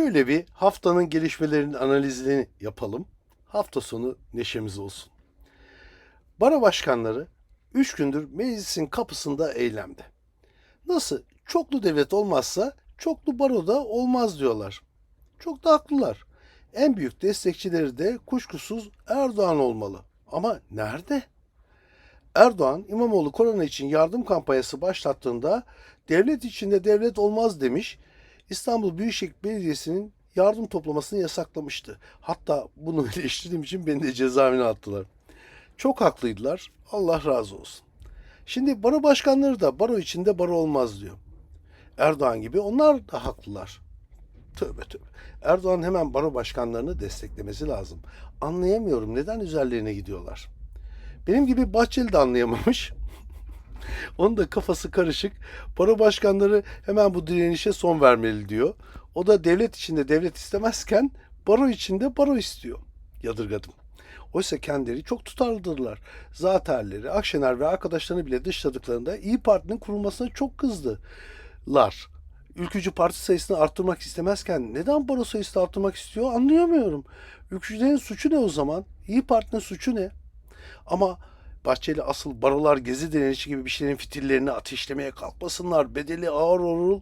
Şöyle bir haftanın gelişmelerinin analizini yapalım. Hafta sonu neşemiz olsun. Baro başkanları 3 gündür meclisin kapısında eylemde. Nasıl? Çoklu devlet olmazsa çoklu baro da olmaz diyorlar. Çok da haklılar. En büyük destekçileri de kuşkusuz Erdoğan olmalı. Ama nerede? Erdoğan İmamoğlu korona için yardım kampanyası başlattığında devlet içinde devlet olmaz demiş. İstanbul Büyükşehir Belediyesi'nin yardım toplamasını yasaklamıştı. Hatta bunu eleştirdiğim için beni de cezaevine attılar. Çok haklıydılar. Allah razı olsun. Şimdi baro başkanları da baro içinde baro olmaz diyor. Erdoğan gibi onlar da haklılar. Tövbe tövbe. Erdoğan hemen baro başkanlarını desteklemesi lazım. Anlayamıyorum neden üzerlerine gidiyorlar. Benim gibi Bahçeli de anlayamamış. Onun da kafası karışık. Baro başkanları hemen bu direnişe son vermeli diyor. O da devlet içinde devlet istemezken baro içinde baro istiyor. Yadırgadım. Oysa kendileri çok tutarlıdırlar. Zaterleri, Akşener ve arkadaşlarını bile dışladıklarında İyi Parti'nin kurulmasına çok kızdılar. Ülkücü parti sayısını arttırmak istemezken neden baro sayısını arttırmak istiyor anlayamıyorum. Ülkücülerin suçu ne o zaman? İyi Parti'nin suçu ne? Ama Bahçeli asıl barolar gezi direnişi gibi bir şeylerin fitillerini ateşlemeye kalkmasınlar, bedeli ağır olur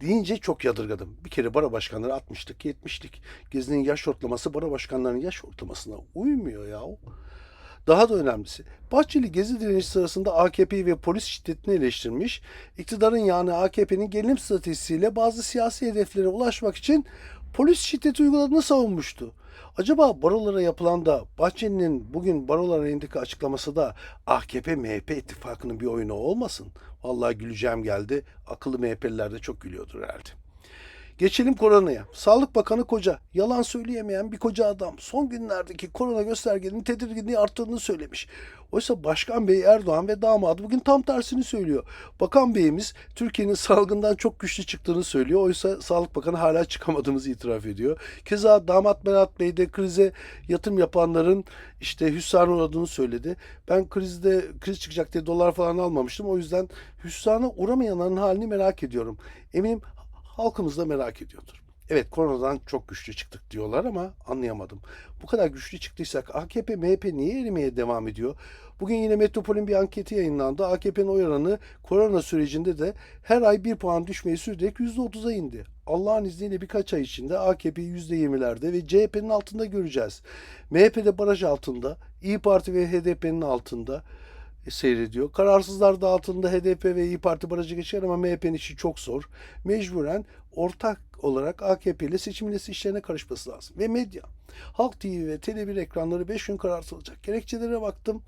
deyince çok yadırgadım. Bir kere baro başkanları 60'lık 70'lik. Gezinin yaş ortalaması baro başkanlarının yaş ortalamasına uymuyor ya. Daha da önemlisi, Bahçeli gezi direnişi sırasında AKP'yi ve polis şiddetini eleştirmiş, iktidarın yani AKP'nin gerilim stratejisiyle bazı siyasi hedeflere ulaşmak için polis şiddeti uyguladığını savunmuştu. Acaba barolara yapılan da Bahçeli'nin bugün barolar elindeki açıklaması da AKP MHP ittifakının bir oyunu olmasın? Vallahi güleceğim geldi. Akıllı MHP'liler de çok gülüyordur herhalde. Geçelim koronaya. Sağlık Bakanı Koca, yalan söyleyemeyen bir koca adam. Son günlerdeki korona göstergelerinin tedirginliği arttığını söylemiş. Oysa Başkan Bey Erdoğan ve damadı bugün tam tersini söylüyor. Bakan Beyimiz Türkiye'nin salgından çok güçlü çıktığını söylüyor. Oysa Sağlık Bakanı hala çıkamadığımızı itiraf ediyor. Keza damat Berat Bey de krize yatırım yapanların işte hüsrana uğradığını söyledi. Ben krizde kriz çıkacak diye dolar falan almamıştım. O yüzden hüsrana uğramayanların halini merak ediyorum. Eminim halkımız da merak ediyordur. Evet koronadan çok güçlü çıktık diyorlar ama anlayamadım. Bu kadar güçlü çıktıysak AKP, MHP niye erimeye devam ediyor? Bugün yine Metropol'ün bir anketi yayınlandı. AKP'nin oy oranı korona sürecinde de her ay bir puan düşmeyi sürdürerek %30'a indi. Allah'ın izniyle birkaç ay içinde AKP'yi %20'lerde ve CHP'nin altında göreceğiz. MHP de baraj altında, İyi Parti ve HDP'nin altında seyrediyor. Kararsızlar da altında HDP ve İyi Parti barajı geçer ama MHP'nin işi çok zor. Mecburen ortak olarak AKP ile seçim ilesi işlerine karışması lazım. Ve medya. Halk TV ve Tele1 ekranları 5 gün karartılacak. Gerekçelere baktım.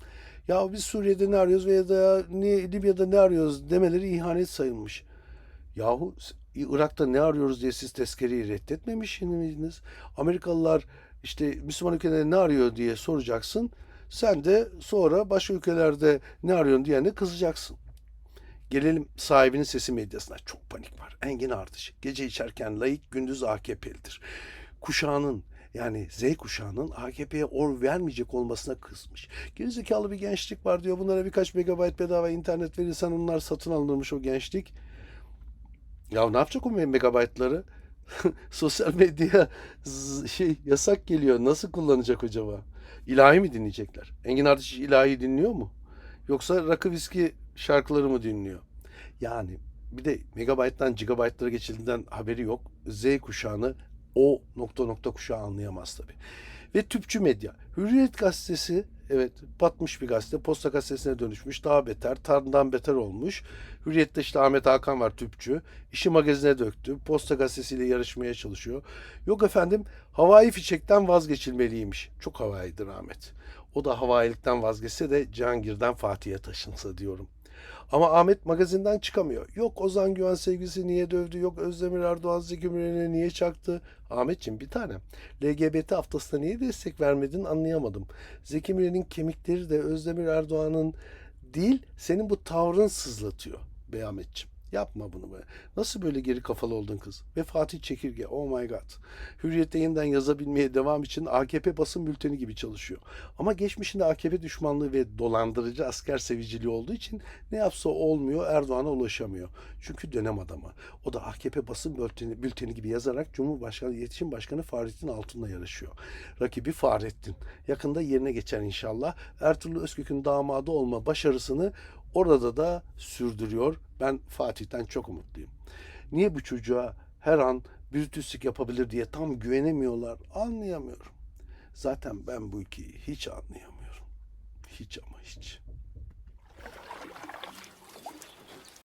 Ya biz Suriye'de ne arıyoruz veya da ne, Libya'da ne arıyoruz demeleri ihanet sayılmış. Yahu Irak'ta ne arıyoruz diye siz tezkereyi reddetmemiş miydiniz? Amerikalılar işte Müslüman ülkelerde ne arıyor diye soracaksın. Sen de sonra başka ülkelerde ne arıyorsun diyene kızacaksın. Gelelim sahibinin sesi medyasına. Çok panik var. Engin Ardış. Gece içerken layık gündüz AKP'lidir. Kuşağının yani Z kuşağının AKP'ye oy vermeyecek olmasına kızmış. Gerizekalı bir gençlik var diyor. Bunlara birkaç megabayt bedava internet verirsen onlar satın alınırmış o gençlik. Ya ne yapacak o megabaytları? Sosyal medya şey yasak geliyor. Nasıl kullanacak acaba? İlahi mi dinleyecekler? Engin Ardış ilahi dinliyor mu? Yoksa rakı viski şarkıları mı dinliyor? Yani bir de megabayttan gigabaytlara geçildiğinden haberi yok. Z kuşağını o nokta nokta kuşağı anlayamaz tabii. Ve tüpçü medya. Hürriyet gazetesi evet batmış bir gazete. Posta gazetesine dönüşmüş. Daha beter. Tanrı'dan beter olmuş. Hürriyet'te işte Ahmet Hakan var tüpçü. İşi magazine döktü. Posta gazetesiyle yarışmaya çalışıyor. Yok efendim havai fişekten vazgeçilmeliymiş. Çok havaidir Ahmet. O da havailikten vazgeçse de Cihangir'den Fatih'e taşınsa diyorum. Ama Ahmet magazinden çıkamıyor. Yok Ozan Güven sevgisi niye dövdü? Yok Özdemir Erdoğan Zeki Müren'e niye çaktı? Ahmetciğim bir tane. LGBT haftasına niye destek vermedin anlayamadım. Zeki Müren'in kemikleri de Özdemir Erdoğan'ın değil senin bu tavrın sızlatıyor be Ahmetciğim. Yapma bunu be. Nasıl böyle geri kafalı oldun kız? Ve Fatih Çekirge, oh my god. Hürriyet'te yeniden yazabilmeye devam için AKP basın bülteni gibi çalışıyor. Ama geçmişinde AKP düşmanlığı ve dolandırıcı asker seviciliği olduğu için ne yapsa olmuyor, Erdoğan'a ulaşamıyor. Çünkü dönem adamı. O da AKP basın bülteni, bülteni gibi yazarak Cumhurbaşkanı İletişim Başkanı Fahrettin Altun'la yarışıyor. Rakibi Fahrettin. Yakında yerine geçer inşallah. Ertuğrul Özkök'ün damadı olma başarısını orada da sürdürüyor. Ben Fatih'ten çok umutluyum. Niye bu çocuğa her an bürtüslük yapabilir diye tam güvenemiyorlar anlayamıyorum. Zaten ben bu ülkeyi hiç anlayamıyorum. Hiç ama hiç.